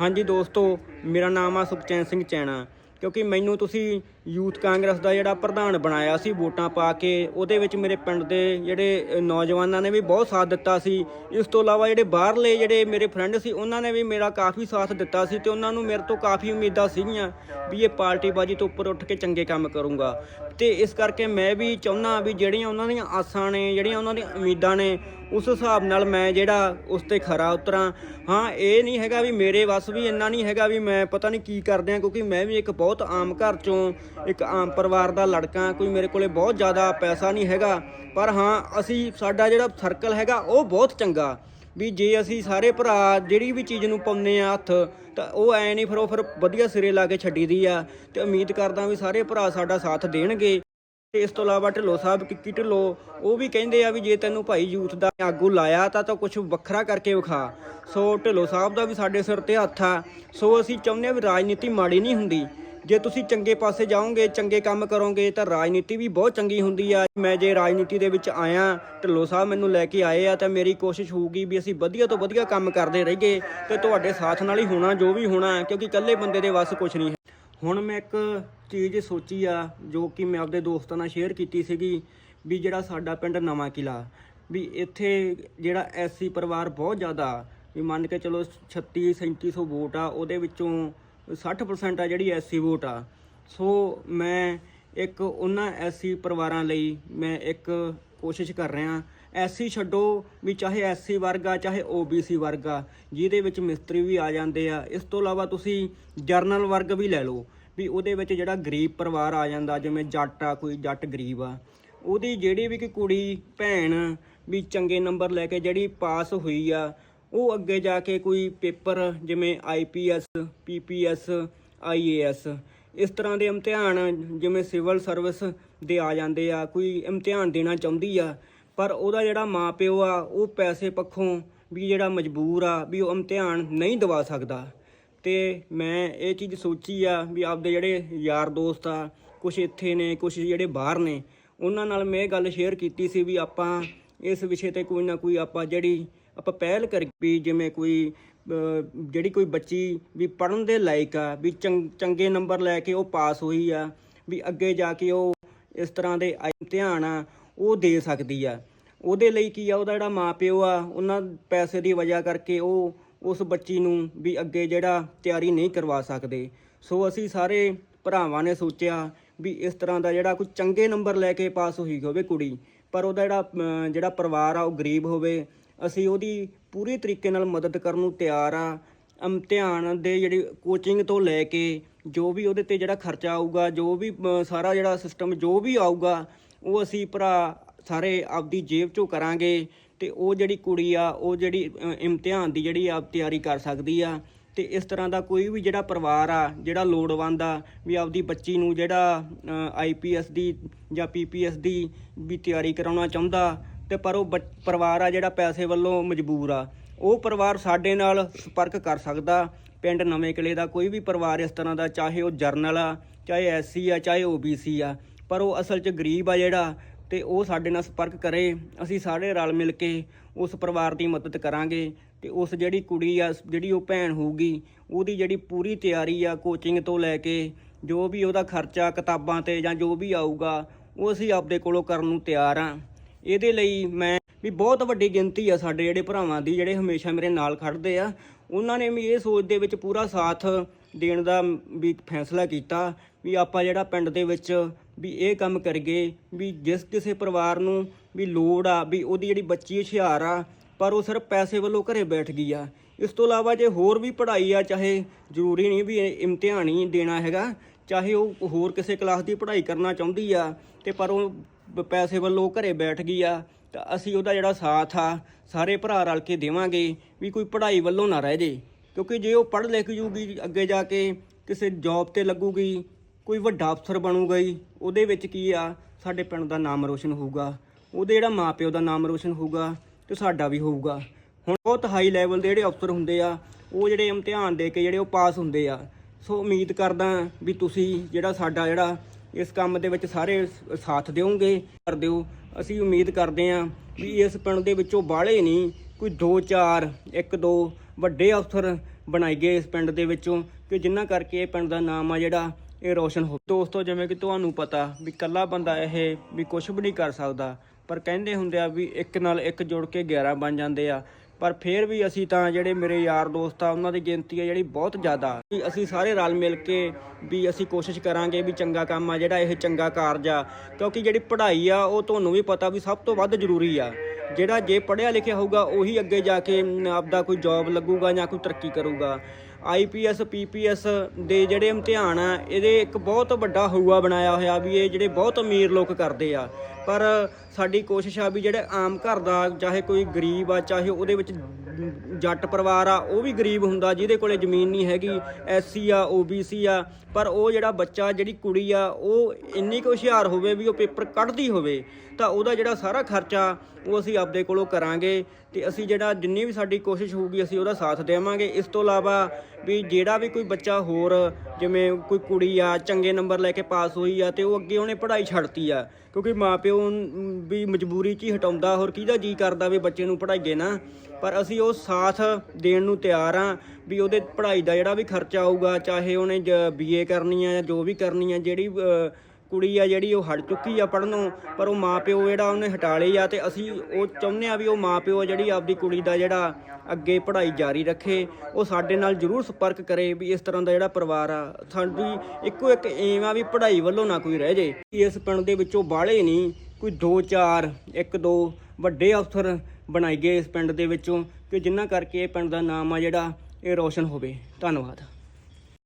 ਹਾਂਜੀ ਦੋਸਤੋ ਮੇਰਾ ਨਾਮ ਆ ਸੁਖਚੈਨ ਸਿੰਘ ਚੈਣਾ। ਕਿਉਂਕਿ ਮੈਨੂੰ ਤੁਸੀਂ ਯੂਥ ਕਾਂਗਰਸ ਦਾ ਜਿਹੜਾ ਪ੍ਰਧਾਨ ਬਣਾਇਆ ਸੀ ਵੋਟਾਂ ਪਾ ਕੇ, ਉਹਦੇ ਵਿੱਚ ਮੇਰੇ ਪਿੰਡ ਦੇ ਜਿਹੜੇ ਨੌਜਵਾਨਾਂ ਨੇ ਵੀ ਬਹੁਤ ਸਾਥ ਦਿੱਤਾ ਸੀ। ਇਸ ਤੋਂ ਇਲਾਵਾ ਜਿਹੜੇ ਬਾਹਰਲੇ ਜਿਹੜੇ ਮੇਰੇ ਫਰੈਂਡ ਸੀ, ਉਹਨਾਂ ਨੇ ਵੀ ਮੇਰਾ ਕਾਫੀ ਸਾਥ ਦਿੱਤਾ ਸੀ ਤੇ ਉਹਨਾਂ ਨੂੰ ਮੇਰੇ ਤੋਂ ਕਾਫੀ ਉਮੀਦਾਂ ਸੀਗੀਆਂ ਵੀ ਇਹ ਪਾਰਟੀ ਬਾਜੀ ਤੋਂ ਉੱਪਰ ਉੱਠ ਕੇ ਚੰਗੇ ਕੰਮ ਕਰੂੰਗਾ। ਤੇ ਇਸ ਕਰਕੇ ਮੈਂ ਵੀ ਚਾਹੁੰਦਾ ਵੀ ਜਿਹੜੀਆਂ ਉਹਨਾਂ ਦੀਆਂ ਆਸਾਂ ਨੇ, ਜਿਹੜੀਆਂ ਉਹਨਾਂ ਦੀਆਂ ਉਮੀਦਾਂ ਨੇ, ਉਸ ਹਿਸਾਬ ਨਾਲ ਮੈਂ ਜਿਹੜਾ ਉਸ ਤੇ ਖਰਾ ਉਤਰਾਂ। ਹਾਂ, ਇਹ ਨਹੀਂ ਹੈਗਾ ਵੀ ਮੇਰੇ ਵੱਸ ਵੀ ਇੰਨਾ ਨਹੀਂ ਹੈਗਾ ਵੀ ਮੈਂ ਪਤਾ ਨਹੀਂ ਕੀ ਕਰਦੇ ਆ, ਕਿਉਂਕਿ ਮੈਂ ਵੀ ਇੱਕ ਬਹੁਤ ਆਮ ਘਰ ਚੋਂ ਇੱਕ ਆਮ ਪਰਿਵਾਰ ਦਾ ਲੜਕਾ, ਕੋਈ ਮੇਰੇ ਕੋਲੇ ਬਹੁਤ ਜ਼ਿਆਦਾ ਪੈਸਾ ਨਹੀਂ ਹੈਗਾ, ਪਰ ਹਾਂ, ਅਸੀਂ, ਸਾਡਾ ਜਿਹੜਾ ਸਰਕਲ ਹੈਗਾ, ਉਹ ਬਹੁਤ ਚੰਗਾ। ਵੀ ਜੇ ਅਸੀਂ ਸਾਰੇ ਭਰਾ ਜਿਹੜੀ ਵੀ ਚੀਜ਼ ਨੂੰ ਪਾਉਂਦੇ ਆ ਹੱਥ, ਤਾਂ ਉਹ ਐ ਨਹੀਂ, ਫਿਰ ਉਹ ਫਿਰ ਵਧੀਆ ਸਿਰੇ ਲਾ ਕੇ ਛੱਡੀ ਦੀ ਆ। ਤੇ ਉਮੀਦ ਕਰਦਾ ਵੀ ਸਾਰੇ ਭਰਾ ਸਾਡਾ ਸਾਥ ਦੇਣਗੇ। ਤੇ ਇਸ ਤੋਂ ਇਲਾਵਾ ਢਿੱਲੋਂ ਸਾਹਿਬ, ਕਿੱਕੀ ਢਿੱਲੋਂ, ਉਹ ਵੀ ਕਹਿੰਦੇ ਆ ਵੀ ਜੇ ਤੈਨੂੰ ਭਾਈ ਯੂਥ ਦਾ ਆਗੂ ਲਾਇਆ, ਤਾਂ ਤਾਂ ਕੁਝ ਵੱਖਰਾ ਕਰਕੇ ਵਿਖਾ। ਸੋ ਢਿੱਲੋਂ ਸਾਹਿਬ ਦਾ ਵੀ ਸਾਡੇ ਸਿਰ ਤੇ ਹੱਥ ਆ। ਸੋ ਅਸੀਂ ਚਾਹੁੰਦੇ ਆ ਵੀ ਰਾਜਨੀਤੀ ਮਾੜੀ ਨਹੀਂ ਹੁੰਦੀ। ਜੇ ਤੁਸੀਂ ਚੰਗੇ ਪਾਸੇ ਜਾਓਗੇ, ਚੰਗੇ ਕੰਮ ਕਰੋਗੇ, ਤਾਂ ਰਾਜਨੀਤੀ ਵੀ ਬਹੁਤ ਚੰਗੀ ਹੁੰਦੀ ਆ। ਮੈਂ ਜੇ ਰਾਜਨੀਤੀ ਦੇ ਵਿੱਚ ਆਇਆ, ਢਿੱਲੋਂ ਸਾਹਿਬ ਮੈਨੂੰ ਲੈ ਕੇ ਆਏ ਆ, ਤਾਂ ਮੇਰੀ ਕੋਸ਼ਿਸ਼ ਹੋਊਗੀ ਵੀ ਅਸੀਂ ਵਧੀਆ ਤੋਂ ਵਧੀਆ ਕੰਮ ਕਰਦੇ ਰਹੀਏ ਤੇ ਤੁਹਾਡੇ ਸਾਥ ਨਾਲ ਹੀ ਹੋਣਾ, ਜੋ ਵੀ ਹੋਣਾ, ਕਿਉਂਕਿ ਇਕੱਲੇ ਬੰਦੇ ਦੇ ਵੱਸ ਕੁਝ ਨਹੀਂ ਹੁਣ ਮੈਂ ਇੱਕ ਚੀਜ਼ ਸੋਚੀ ਆ, ਜੋ ਕਿ ਮੈਂ ਆਪਦੇ ਦੋਸਤਾਂ ਨਾਲ ਸ਼ੇਅਰ ਕੀਤੀ ਸੀਗੀ, ਵੀ ਜਿਹੜਾ ਸਾਡਾ ਪਿੰਡ ਨਵਾਂ ਕਿਲਾ ਵੀ ਇੱਥੇ ਜਿਹੜਾ ਐਸਸੀ ਪਰਿਵਾਰ ਬਹੁਤ ਜ਼ਿਆਦਾ, ਵੀ ਮੰਨ ਕੇ ਚਲੋ 36 3700 ਵੋਟ ਆ, ਉਹਦੇ ਵਿੱਚੋਂ 60% ਆ ਜਿਹੜੀ ਐਸਸੀ ਵੋਟ ਆ। ਸੋ ਮੈਂ ਇੱਕ ਉਹਨਾਂ ਐਸਸੀ ਪਰਿਵਾਰਾਂ ਲਈ ਮੈਂ ਇੱਕ ਕੋਸ਼ਿਸ਼ ਕਰ ਰਿਹਾ ਐਸਸੀ ਛੱਡੋ ਵੀ ਚਾਹੇ ਐਸਸੀ ਵਰਗ ਆ, ਚਾਹੇ ਓਬੀਸੀ ਵਰਗ ਆ, ਜਿਹਦੇ ਵਿੱਚ ਮਿਸਤਰੀ ਵੀ ਆ ਜਾਂਦੇ ਆ। ਇਸ ਤੋਂ ਇਲਾਵਾ ਤੁਸੀਂ ਜਰਨਲ ਵਰਗ ਵੀ ਲੈ ਲਓ ਵੀ ਉਹਦੇ ਵਿੱਚ ਜਿਹੜਾ ਗਰੀਬ ਪਰਿਵਾਰ ਆ ਜਾਂਦਾ, ਜਿਵੇਂ ਜੱਟ ਆ, ਕੋਈ ਜੱਟ ਗਰੀਬ ਆ, ਉਹਦੀ ਜਿਹੜੀ ਵੀ ਕੋਈ ਕੁੜੀ, ਭੈਣ ਵੀ ਚੰਗੇ ਨੰਬਰ ਲੈ ਕੇ ਜਿਹੜੀ ਪਾਸ ਹੋਈ ਆ ਉਹ ਅੱਗੇ ਜਾ ਕੇ ਕੋਈ ਪੇਪਰ ਜਿਵੇਂ ਆਈਪੀਐਸ ਪੀਪੀਐਸ ਆਈਏਐਸ ਇਸ ਤਰ੍ਹਾਂ ਦੇ ਇਮਤਿਹਾਨ ਜਿਵੇਂ ਸਿਵਲ ਸਰਵਿਸ ਦੇ ਆ ਜਾਂਦੇ ਆ, ਕੋਈ ਇਮਤਿਹਾਨ ਦੇਣਾ ਚਾਹੁੰਦੀ ਆ, ਪਰ ਉਹਦਾ ਜਿਹੜਾ ਮਾਪਿਓ ਆ, ਉਹ ਪੈਸੇ ਪੱਖੋਂ ਵੀ ਜਿਹੜਾ ਮਜਬੂਰ ਆ, ਵੀ ਉਹ ਇਮਤਿਹਾਨ ਨਹੀਂ ਦਵਾ ਸਕਦਾ। ਤੇ ਮੈਂ ਇਹ ਚੀਜ਼ ਸੋਚੀ ਆ ਵੀ ਆਪਦੇ ਜਿਹੜੇ ਯਾਰ ਦੋਸਤ ਆ ਕੁਝ ਇੱਥੇ ਨੇ ਕੁਝ ਜਿਹੜੇ ਬਾਹਰ ਨੇ, ਉਹਨਾਂ ਨਾਲ ਮੈਂ ਇਹ ਗੱਲ ਸ਼ੇਅਰ ਕੀਤੀ ਸੀ ਵੀ ਆਪਾਂ ਇਸ ਵਿਸ਼ੇ ਤੇ ਕੋਈ ਨਾ ਕੋਈ ਆਪਾਂ ਜਿਹੜੀ ਆਪਾਂ ਪਹਿਲ ਕਰੀ ਵੀ ਜਿਵੇਂ ਕੋਈ ਜਿਹੜੀ ਕੋਈ ਬੱਚੀ ਵੀ ਪੜਨ ਦੇ ਲਾਇਕ ਆ, ਵੀ ਚੰਗ- ਚੰਗੇ ਨੰਬਰ ਲੈ ਕੇ ਉਹ ਪਾਸ ਹੋਈ ਆ, ਵੀ ਅੱਗੇ ਜਾ ਕੇ ਉਹ ਇਸ ਤਰ੍ਹਾਂ ਦੇ ਇਮਤਿਹਾਨ ਆ, ਉਹ ਦੇ ਸਕਦੀ ਆ। ਉਹਦੇ ਲਈ ਕੀ ਆ, ਉਹਦਾ ਜਿਹੜਾ ਮਾਪਿਓ ਆ, ਉਹਨਾਂ ਪੈਸੇ ਦੀ ਵਜ੍ਹਾ ਕਰਕੇ ਉਹ ਉਸ ਬੱਚੀ ਨੂੰ ਵੀ ਅੱਗੇ ਜਿਹੜਾ ਤਿਆਰੀ ਨਹੀਂ ਕਰਵਾ ਸਕਦੇ। ਸੋ ਅਸੀਂ ਸਾਰੇ ਭਰਾਵਾਂ ਨੇ ਸੋਚਿਆ ਵੀ ਇਸ ਤਰ੍ਹਾਂ ਦਾ ਜਿਹੜਾ ਕੋਈ ਚੰਗੇ ਨੰਬਰ ਲੈ ਕੇ ਪਾਸ ਹੋਈ ਹੋਵੇ ਕੁੜੀ, ਪਰ ਉਹਦਾ ਜਿਹੜਾ ਜਿਹੜਾ ਪਰਿਵਾਰ ਆ, ਉਹ ਗਰੀਬ ਹੋਵੇ ਅਸੀਂ ਉਹਦੀ ਪੂਰੀ ਤਰੀਕੇ ਨਾਲ ਮਦਦ ਕਰਨ ਨੂੰ ਤਿਆਰ ਆ। ਇਮਤਿਹਾਨ ਦੇ ਜਿਹੜੀ ਕੋਚਿੰਗ ਤੋਂ ਲੈ ਕੇ ਜੋ ਵੀ ਉਹਦੇ ਤੇ ਜਿਹੜਾ ਖਰਚਾ ਆਊਗਾ, ਜੋ ਵੀ ਸਾਰਾ ਜਿਹੜਾ ਸਿਸਟਮ ਜੋ ਵੀ ਆਊਗਾ, ਉਹ ਅਸੀਂ ਭਰਾ ਸਾਰੇ ਆਪਦੀ ਜੇਬ ਚੋਂ ਕਰਾਂਗੇ ਤੇ ਉਹ ਜਿਹੜੀ ਕੁੜੀ ਆ, ਉਹ ਜਿਹੜੀ ਇਮਤਿਹਾਨ ਦੀ ਜਿਹੜੀ ਆਪ ਤਿਆਰੀ ਕਰ ਸਕਦੀ ਆ। ਤੇ ਇਸ ਤਰ੍ਹਾਂ ਦਾ ਕੋਈ ਵੀ ਜਿਹੜਾ ਪਰਿਵਾਰ ਆ, ਜਿਹੜਾ ਲੋੜਵੰਦ ਆ, ਵੀ ਆਪਦੀ ਬੱਚੀ ਨੂੰ ਜਿਹੜਾ ਆਈਪੀਐਸ ਦੀ ਜਾਂ ਪੀਪੀਐਸ ਦੀ ਵੀ ਤਿਆਰੀ ਕਰਾਉਣਾ ਚਾਹੁੰਦਾ ਤੇ ਪਰ ਉਹ ਬੱਚ- ਪਰਿਵਾਰ ਆ ਜਿਹੜਾ ਪੈਸੇ ਵੱਲੋਂ ਮਜਬੂਰ ਆ। ਉਹ ਪਰਿਵਾਰ ਸਾਡੇ ਨਾਲ ਸੰਪਰਕ ਕਰ ਸਕਦਾ। ਪਿੰਡ ਨਵੇਂ ਕਿਲੇ ਦਾ ਕੋਈ ਵੀ ਪਰਿਵਾਰ ਇਸ ਤਰ੍ਹਾਂ ਦਾ, ਚਾਹੇ ਉਹ ਜਰਨਲ ਆ, ਚਾਹੇ ਐਸਸੀ ਆ, ਚਾਹੇ ਓਬੀਸੀ ਆ, ਪਰ ਉਹ ਅਸਲ 'ਚ ਗਰੀਬ ਆ ਜਿਹੜਾ ਤੇ ਉਹ ਸਾਡੇ ਨਾਲ ਸੰਪਰਕ ਕਰੇ। ਅਸੀਂ ਸਾਰੇ ਰਲ ਮਿਲ ਕੇ ਉਸ ਪਰਿਵਾਰ ਦੀ ਮਦਦ ਕਰਾਂਗੇ ਤੇ ਉਸ ਜਿਹੜੀ ਕੁੜੀ ਆ ਜਿਹੜੀ ਉਹ ਭੈਣ ਹੋਊਗੀ, ਉਹਦੀ ਜਿਹੜੀ ਪੂਰੀ ਤਿਆਰੀ ਆ ਕੋਚਿੰਗ ਤੋਂ ਲੈ ਕੇ ਜੋ ਵੀ ਉਹਦਾ ਖਰਚਾ ਕਿਤਾਬਾਂ ਤੇ ਜਾਂ ਜੋ ਵੀ ਆਊਗਾ, ਉਹ ਅਸੀਂ ਆਪਦੇ ਕੋਲੋਂ ਕਰਨ ਨੂੰ ਤਿਆਰ ਆ। ਇਹਦੇ ਲਈ ਮੈਂ ਵੀ ਬਹੁਤ ਵੱਡੀ ਗਿਣਤੀ ਆ ਸਾਡੇ ਜਿਹੜੇ ਭਰਾਵਾਂ ਦੀ, ਜਿਹੜੇ ਹਮੇਸ਼ਾ ਮੇਰੇ ਨਾਲ ਖੜਦੇ ਆ। ਉਹਨਾਂ ਨੇ ਵੀ ਇਹ ਸੋਚ ਦੇ ਵਿੱਚ ਪੂਰਾ ਸਾਥ ਦੇਣ ਦਾ ਵੀ ਫੈਸਲਾ ਕੀਤਾ ਵੀ ਆਪਾਂ ਜਿਹੜਾ ਪਿੰਡ ਦੇ ਵਿੱਚ ਵੀ ਇਹ ਕੰਮ ਕਰੀਏ, ਵੀ ਜਿਸ ਕਿਸੇ ਪਰਿਵਾਰ ਨੂੰ ਵੀ ਲੋੜ ਆ, ਵੀ ਉਹਦੀ ਜਿਹੜੀ ਬੱਚੀ ਹੁਸ਼ਿਆਰ ਆ, ਪਰ ਉਹ ਸਿਰਫ ਪੈਸੇ ਵੱਲੋਂ ਘਰੇ ਬੈਠ ਗਈ ਆ। ਇਸ ਤੋਂ ਇਲਾਵਾ ਜੇ ਹੋਰ ਵੀ ਪੜ੍ਹਾਈ ਆ, ਚਾਹੇ ਜ਼ਰੂਰੀ ਨਹੀਂ ਵੀ ਇਮਤਿਹਾਨ ਹੀ ਦੇਣਾ ਹੈਗਾ, ਚਾਹੇ ਉਹ ਹੋਰ ਕਿਸੇ ਕਲਾਸ ਦੀ ਪੜ੍ਹਾਈ ਕਰਨਾ ਚਾਹੁੰਦੀ ਆ, ਤੇ ਪਰ ਉਹ ਪੈਸੇ ਵੱਲੋਂ ਘਰੇ ਬੈਠ ਗਈ ਆ, ਤਾਂ ਅਸੀਂ ਉਹਦਾ ਜਿਹੜਾ ਸਾਥ ਆ, ਸਾਰੇ ਭਰਾ ਰਲ ਕੇ ਦੇਵਾਂਗੇ ਵੀ ਕੋਈ ਪੜ੍ਹਾਈ ਵੱਲੋਂ ਨਾ ਰਹਿ ਜੇ। ਕਿਉਂਕਿ ਜੇ ਉਹ ਪੜ੍ਹ ਲਿਖ ਜੂਗੀ, ਅੱਗੇ ਜਾ ਕੇ ਕਿਸੇ ਜੌਬ ਤੇ ਲੱਗੂਗੀ, ਕੋਈ ਵੱਡਾ ਅਫਸਰ ਬਣੂਗਾ ਹੀ ਉਹਦੇ ਵਿੱਚ ਕੀ ਆ, ਸਾਡੇ ਪਿੰਡ ਦਾ ਨਾਮ ਰੋਸ਼ਨ ਹੋਊਗਾ। ਉਹਦੇ ਜਿਹੜਾ ਮਾਪਿਓ ਦਾ ਨਾਮ ਰੋਸ਼ਨ ਹੋਊਗਾ ਤੇ ਸਾਡਾ ਵੀ ਹੋਊਗਾ। ਹੁਣ ਬਹੁਤ ਹਾਈ ਲੈਵਲ ਦੇ ਜਿਹੜੇ ਅਫਸਰ ਹੁੰਦੇ ਆ, ਉਹ ਜਿਹੜੇ ਇਮਤਿਹਾਨ ਦੇ ਕੇ ਜਿਹੜੇ ਉਹ ਪਾਸ ਹੁੰਦੇ ਆ। ਸੋ ਉਮੀਦ ਕਰਦਾ ਵੀ ਤੁਸੀਂ ਜਿਹੜਾ ਸਾਡਾ ਜਿਹੜਾ ਇਸ ਕੰਮ ਦੇ ਵਿੱਚ ਸਾਰੇ ਸਾਥ ਦਿਓਗੇ, ਕਰ ਦਿਓ। ਅਸੀਂ ਉਮੀਦ ਕਰਦੇ ਹਾਂ ਵੀ ਇਸ ਪਿੰਡ ਦੇ ਵਿੱਚੋਂ ਬਾਹਲੇ ਨਹੀਂ, ਕੋਈ 2 4 1 2 ਵੱਡੇ ਅਫਸਰ ਬਣਾਈ ਗਏ ਇਸ ਪਿੰਡ ਦੇ ਵਿੱਚੋਂ, ਕਿ ਜਿਨ੍ਹਾਂ ਕਰਕੇ ਇਹ ਪਿੰਡ ਦਾ ਨਾਮ ਆ ਜਿਹੜਾ, ਇਹ ਰੋਸ਼ਨ ਹੋ ਦੋਸਤੋ, ਜਿਵੇਂ ਕਿ ਤੁਹਾਨੂੰ ਪਤਾ ਵੀ ਇਕੱਲਾ ਬੰਦਾ ਇਹ ਵੀ ਕੁਝ ਵੀ ਨਹੀਂ ਕਰ ਸਕਦਾ, ਪਰ ਕਹਿੰਦੇ ਹੁੰਦੇ ਆ ਵੀ ਇੱਕ ਨਾਲ ਇੱਕ ਜੁੜ ਕੇ 11 ਬਣ ਜਾਂਦੇ ਆ। ਪਰ ਫਿਰ ਵੀ ਅਸੀਂ ਤਾਂ ਜਿਹੜੇ ਮੇਰੇ ਯਾਰ ਦੋਸਤ ਆ, ਉਹਨਾਂ ਦੀ ਗਿਣਤੀ ਆ ਜਿਹੜੀ ਬਹੁਤ ਜ਼ਿਆਦਾ। ਵੀ ਅਸੀਂ ਸਾਰੇ ਰਲ ਮਿਲ ਕੇ ਵੀ ਅਸੀਂ ਕੋਸ਼ਿਸ਼ ਕਰਾਂਗੇ ਵੀ ਚੰਗਾ ਕੰਮ ਆ, ਜਿਹੜਾ ਇਹ ਚੰਗਾ ਕਾਰਜ ਆ। ਕਿਉਂਕਿ ਜਿਹੜੀ ਪੜ੍ਹਾਈ ਆ, ਉਹ ਤੁਹਾਨੂੰ ਵੀ ਪਤਾ ਵੀ ਸਭ ਤੋਂ ਵੱਧ ਜ਼ਰੂਰੀ ਆ। ਜਿਹੜਾ ਜੇ ਪੜ੍ਹਿਆ ਲਿਖਿਆ ਹੋਊਗਾ, ਉਹੀ ਅੱਗੇ ਜਾ ਕੇ ਆਪਦਾ ਕੋਈ ਜੌਬ ਲੱਗੂਗਾ ਜਾਂ ਕੋਈ ਤਰੱਕੀ ਕਰੂਗਾ। ਆਈਪੀਐਸ ਪੀਪੀਐਸ ਦੇ ਜਿਹੜੇ ਇਮਤਿਹਾਨ ਆ, ਇਹਦੇ ਇੱਕ ਬਹੁਤ ਵੱਡਾ ਹਊਆ ਬਣਾਇਆ ਹੋਇਆ ਵੀ ਇਹ ਜਿਹੜੇ ਬਹੁਤ ਅਮੀਰ ਲੋਕ ਕਰਦੇ ਆ। ਪਰ ਸਾਡੀ ਕੋਸ਼ਿਸ਼ ਆ ਵੀ ਜਿਹੜੇ ਆਮ ਘਰ ਦਾ, ਚਾਹੇ ਕੋਈ ਗਰੀਬ ਆ, ਚਾਹੇ ਉਹਦੇ ਵਿੱਚ ਜੱਟ ਪਰਿਵਾਰ ਆ, ਉਹ ਵੀ ਗਰੀਬ ਹੁੰਦਾ, ਜਿਹਦੇ ਕੋਲੇ ਜ਼ਮੀਨ ਨਹੀਂ ਹੈਗੀ ਐਸਸੀ ਆ ਓਬੀਸੀ ਆ, ਪਰ ਉਹ ਜਿਹੜਾ ਬੱਚਾ, ਜਿਹੜੀ ਕੁੜੀ ਆ, ਉਹ ਇੰਨੀ ਕੁ ਹੁਸ਼ਿਆਰ ਹੋਵੇ ਵੀ ਉਹ ਪੇਪਰ ਕੱਢਦੀ ਹੋਵੇ, ਤਾਂ ਉਹਦਾ ਜਿਹੜਾ ਸਾਰਾ ਖਰਚਾ ਉਹ ਅਸੀਂ ਆਪਦੇ ਕੋਲੋਂ ਕਰਾਂਗੇ ਤੇ ਅਸੀਂ ਜਿਹੜਾ ਜਿੰਨੀ ਵੀ ਸਾਡੀ ਕੋਸ਼ਿਸ਼ ਹੋਊਗੀ, ਅਸੀਂ ਉਹਦਾ ਸਾਥ ਦੇਵਾਂਗੇ। ਇਸ ਤੋਂ ਇਲਾਵਾ ਵੀ ਜਿਹੜਾ ਵੀ ਕੋਈ ਬੱਚਾ ਹੋਰ, ਜਿਵੇਂ ਕੋਈ ਕੁੜੀ ਆ, ਚੰਗੇ ਨੰਬਰ ਲੈ ਕੇ ਪਾਸ ਹੋਈ ਆ ਤੇ ਉਹ ਅੱਗੇ ਉਹਨੇ ਪੜ੍ਹਾਈ ਛੱਡਤੀ ਆ ਕਿਉਂਕਿ ਮਾਪਿਓ ਨ- ਵੀ ਮਜਬੂਰੀ 'ਚ ਹੀ ਹਟਾਉਂਦਾ, ਹੋਰ ਕਿਹਦਾ ਜੀ ਕਰਦਾ ਵੀ ਬੱਚੇ ਨੂੰ ਪੜ੍ਹਾਈਏ ਨਾ। ਪਰ ਅਸੀਂ ਉਹ ਸਾਥ ਦੇਣ ਨੂੰ ਤਿਆਰ ਆ ਵੀ ਉਹਦੇ ਪੜ੍ਹਾਈ ਦਾ ਜਿਹੜਾ ਵੀ ਖਰਚਾ ਆਊਗਾ, ਚਾਹੇ ਉਹਨੇ ਬੀਏ ਕਰਨੀ ਆ ਜਾਂ ਜੋ ਵੀ ਕਰਨੀ ਆ, ਜਿਹੜੀ ਕੁੜੀ ਆ ਜਿਹੜੀ ਉਹ ਹਟ ਚੁੱਕੀ ਆ ਪੜ੍ਹਨੋਂ ਪਰ ਉਹ ਮਾਪਿਓ ਜਿਹੜਾ ਉਹਨੇ ਹਟਾ ਲਈ ਆ ਤੇ ਅਸੀਂ ਉਹ ਚਾਹੁੰਦੇ ਆ ਵੀ ਉਹ ਮਾਪਿਓ ਜਿਹੜੀ ਆਪਦੀ ਕੁੜੀ ਦਾ ਜਿਹੜਾ ਅੱਗੇ ਪੜ੍ਹਾਈ ਜਾਰੀ ਰੱਖੇ, ਉਹ ਸਾਡੇ ਨਾਲ ਜਰੂਰ ਸੰਪਰਕ ਕਰੇ ਵੀ ਇਸ ਤਰ੍ਹਾਂ ਦਾ ਜਿਹੜਾ ਪਰਿਵਾਰ ਆ। ਸਾਡੀ ਇੱਕੋ ਇੱਕ ਏਮ ਆ ਵੀ ਪੜ੍ਹਾਈ ਵੱਲੋਂ ਨਾ ਕੋਈ ਰਹਿ ਜੇ। ਇਸ ਪਿੰਡ ਦੇ ਵਿੱਚੋਂ ਬਾਹਲੇ ਨਹੀਂ, ਕੋਈ 2 4 1 2 ਵੱਡੇ ਅਫਸਰ ਬਣਾਏ ਗਏ ਇਸ ਪਿੰਡ ਦੇ ਵਿੱਚੋਂ, ਕਿ ਜਿਨ੍ਹਾਂ ਕਰਕੇ ਇਹ ਪਿੰਡ ਦਾ ਨਾਮ ਆ ਜਿਹੜਾ ਇਹ ਰੋਸ਼ਨ ਹੋਵੇ। ਧੰਨਵਾਦ।